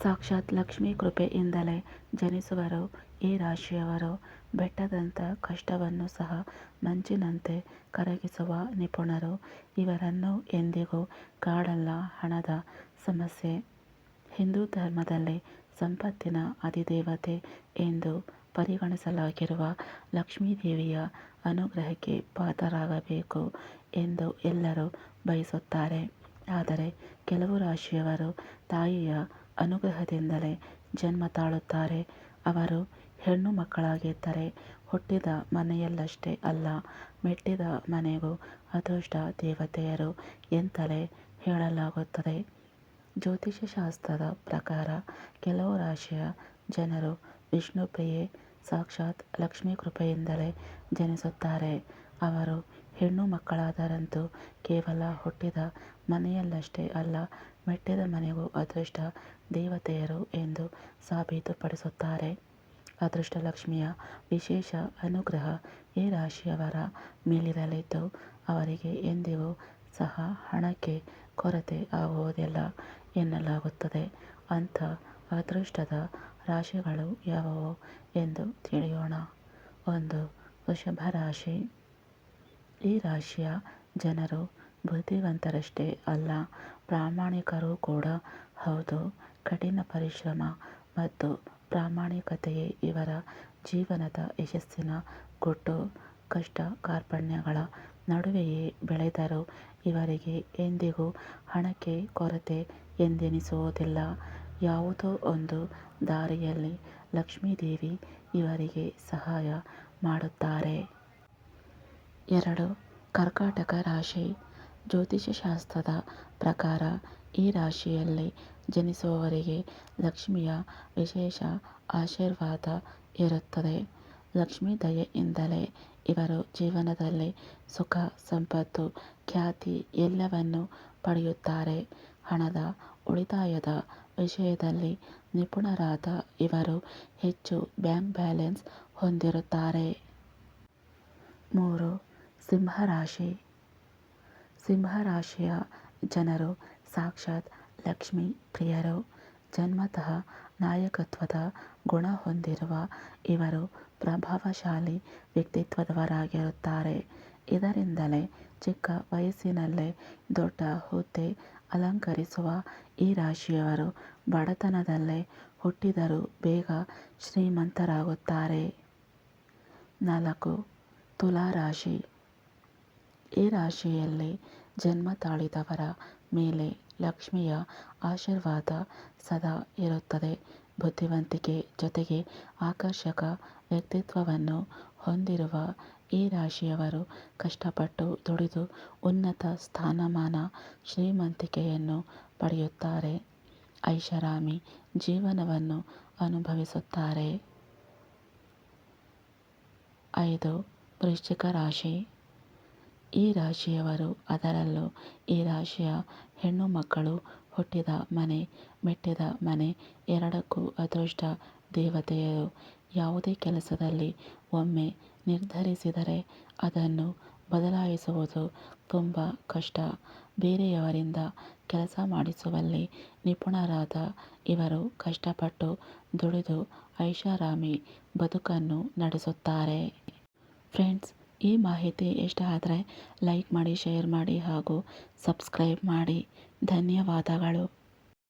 ಸಾಕ್ಷಾತ್ ಲಕ್ಷ್ಮೀ ಕೃಪೆಯಿಂದಲೇ ಜನಿಸುವರು. ಈ ರಾಶಿಯವರು ಬೆಟ್ಟದಂಥ ಕಷ್ಟವನ್ನು ಸಹ ಮಂಚಿನಂತೆ ಕರಗಿಸುವ ನಿಪುಣರು. ಇವರನ್ನು ಎಂದಿಗೂ ಕಾಡಲ್ಲ ಹಣದ ಸಮಸ್ಯೆ. ಹಿಂದೂ ಧರ್ಮದಲ್ಲಿ ಸಂಪತ್ತಿನ ಅಧಿದೇವತೆ ಎಂದು ಪರಿಗಣಿಸಲಾಗಿರುವ ಲಕ್ಷ್ಮೀದೇವಿಯ ಅನುಗ್ರಹಕ್ಕೆ ಪಾತ್ರರಾಗಬೇಕು ಎಂದು ಎಲ್ಲರೂ ಬಯಸುತ್ತಾರೆ. ಆದರೆ ಕೆಲವು ರಾಶಿಯವರು ತಾಯಿಯ ಅನುಗ್ರಹದಿಂದಲೇ ಜನ್ಮ ತಾಳುತ್ತಾರೆ. ಅವರು ಹೆಣ್ಣು ಮಕ್ಕಳಾಗಿದ್ದರೆ ಹುಟ್ಟಿದ ಮನೆಯಲ್ಲಷ್ಟೇ ಅಲ್ಲ, ಮೆಟ್ಟಿದ ಮನೆಗೂ ಅದೃಷ್ಟ ದೇವತೆಯರು ಎಂತಲೇ ಹೇಳಲಾಗುತ್ತದೆ. ಜ್ಯೋತಿಷ್ಯ ಶಾಸ್ತ್ರದ ಪ್ರಕಾರ ಕೆಲವು ರಾಶಿಯ ಜನರು ವಿಷ್ಣುಪ್ರಿಯೆ ಸಾಕ್ಷಾತ್ ಲಕ್ಷ್ಮೀ ಕೃಪೆಯಿಂದಲೇ ಜನಿಸುತ್ತಾರೆ. ಅವರು ಹೆಣ್ಣು ಮಕ್ಕಳಾದರಂತೂ ಕೇವಲ ಹುಟ್ಟಿದ ಮನೆಯಲ್ಲಷ್ಟೇ ಅಲ್ಲ, ಮೆಟ್ಟಿದ ಮನೆಗೂ ಅದೃಷ್ಟ ದೇವತೆಯರು ಎಂದು ಸಾಬೀತುಪಡಿಸುತ್ತಾರೆ. ಅದೃಷ್ಟಲಕ್ಷ್ಮಿಯ ವಿಶೇಷ ಅನುಗ್ರಹ ಈ ರಾಶಿಯವರ ಮೇಲಿರಲಿದ್ದು, ಅವರಿಗೆ ಎಂದಿಗೂ ಸಹ ಹಣಕ್ಕೆ ಕೊರತೆ ಆಗುವುದಿಲ್ಲ ಎನ್ನಲಾಗುತ್ತದೆ. ಅಂಥ ಅದೃಷ್ಟದ ರಾಶಿಗಳು ಯಾವುವು ಎಂದು ತಿಳಿಯೋಣ. ಒಂದು, ವೃಷಭ ರಾಶಿ. ಈ ರಾಶಿಯ ಜನರು ಬುದ್ಧಿವಂತರಷ್ಟೇ ಅಲ್ಲ, ಪ್ರಾಮಾಣಿಕರೂ ಕೂಡ. ಹೌದು, ಕಠಿಣ ಪರಿಶ್ರಮ ಮತ್ತು ಪ್ರಾಮಾಣಿಕತೆಯೇ ಇವರ ಜೀವನದ ಯಶಸ್ಸಿನ ಗುಟ್ಟು. ಕಷ್ಟ ಕಾರ್ಪಣ್ಯಗಳ ನಡುವೆಯೇ ಬೆಳೆದರೂ ಇವರಿಗೆ ಎಂದಿಗೂ ಹಣಕ್ಕೆ ಕೊರತೆ ಎಂದೆನಿಸುವುದಿಲ್ಲ. ಯಾವುದೋ ಒಂದು ದಾರಿಯಲ್ಲಿ ಲಕ್ಷ್ಮೀದೇವಿ ಇವರಿಗೆ ಸಹಾಯ ಮಾಡುತ್ತಾರೆ. ಎರಡು, ಕರ್ಕಾಟಕ ರಾಶಿ. ಜ್ಯೋತಿಷ್ಯಶಾಸ್ತ್ರದ ಪ್ರಕಾರ ಈ ರಾಶಿಯಲ್ಲಿ ಜನಿಸುವವರಿಗೆ ಲಕ್ಷ್ಮಿಯ ವಿಶೇಷ ಆಶೀರ್ವಾದ ಇರುತ್ತದೆ. ಲಕ್ಷ್ಮೀ ದಯೆಯಿಂದಲೇ ಇವರು ಜೀವನದಲ್ಲಿ ಸುಖ, ಸಂಪತ್ತು, ಖ್ಯಾತಿ ಎಲ್ಲವನ್ನೂ ಪಡೆಯುತ್ತಾರೆ. ಹಣದ ಉಳಿತಾಯದ ವಿಷಯದಲ್ಲಿ ನಿಪುಣರಾದ ಇವರು ಹೆಚ್ಚು ಬ್ಯಾಂಕ್ ಬ್ಯಾಲೆನ್ಸ್ ಹೊಂದಿರುತ್ತಾರೆ. ಮೂರು, ಸಿಂಹರಾಶಿ. ಸಿಂಹರಾಶಿಯ ಜನರು ಸಾಕ್ಷಾತ್ ಲಕ್ಷ್ಮಿ ಪ್ರಿಯರು. ಜನ್ಮತಃ ನಾಯಕತ್ವದ ಗುಣ ಹೊಂದಿರುವ ಇವರು ಪ್ರಭಾವಶಾಲಿ ವ್ಯಕ್ತಿತ್ವದವರಾಗಿರುತ್ತಾರೆ. ಇದರಿಂದಲೇ ಚಿಕ್ಕ ವಯಸ್ಸಿನಲ್ಲೇ ದೊಡ್ಡ ಹುದ್ದೆ ಅಲಂಕರಿಸುವ ಈ ರಾಶಿಯವರು ಬಡತನದಲ್ಲೇ ಹುಟ್ಟಿದರೂ ಬೇಗ ಶ್ರೀಮಂತರಾಗುತ್ತಾರೆ. ನಾಲ್ಕು, ತುಲಾ ರಾಶಿ. ಈ ರಾಶಿಯಲ್ಲಿ ಜನ್ಮ ತಾಳಿದವರ ಮೇಲೆ ಲಕ್ಷ್ಮಿಯ ಆಶೀರ್ವಾದ ಸದಾ ಇರುತ್ತದೆ. ಬುದ್ಧಿವಂತಿಕೆ ಜೊತೆಗೆ ಆಕರ್ಷಕ ವ್ಯಕ್ತಿತ್ವವನ್ನು ಹೊಂದಿರುವ ಈ ರಾಶಿಯವರು ಕಷ್ಟಪಟ್ಟು ದುಡಿದು ಉನ್ನತ ಸ್ಥಾನಮಾನ ಶ್ರೀಮಂತಿಕೆಯನ್ನು ಪಡೆಯುತ್ತಾರೆ. ಐಷಾರಾಮಿ ಜೀವನವನ್ನು ಅನುಭವಿಸುತ್ತಾರೆ. ಐದು, ವೃಶ್ಚಿಕ ರಾಶಿ. ಈ ರಾಶಿಯವರು ಅದರಲ್ಲೂ ಈ ರಾಶಿಯ ಹೆಣ್ಣು ಮಕ್ಕಳು ಹುಟ್ಟಿದ ಮನೆ, ಮೆಟ್ಟಿದ ಮನೆ, ಎರಡಕ್ಕೂ ಅದೃಷ್ಟ ದೇವತೆಯರು ಯಾವುದೇ ಕೆಲಸದಲ್ಲಿ ಒಮ್ಮೆ ನಿರ್ಧರಿಸಿದರೆ ಅದನ್ನು ಬದಲಾಯಿಸುವುದು ತುಂಬ ಕಷ್ಟ. ಬೇರೆಯವರಿಂದ ಕೆಲಸ ಮಾಡಿಸುವಲ್ಲಿ ನಿಪುಣರಾದ ಇವರು ಕಷ್ಟಪಟ್ಟು ದುಡಿದು ಐಷಾರಾಮಿ ಬದುಕನ್ನು ನಡೆಸುತ್ತಾರೆ. ಫ್ರೆಂಡ್ಸ್, ಈ ಮಾಹಿತಿ ಇಷ್ಟ ಆದರೆ ಲೈಕ್ ಮಾಡಿ, ಶೇರ್ ಮಾಡಿ ಹಾಗೂ ಸಬ್ಸ್ಕ್ರೈಬ್ ಮಾಡಿ. ಧನ್ಯವಾದಗಳು.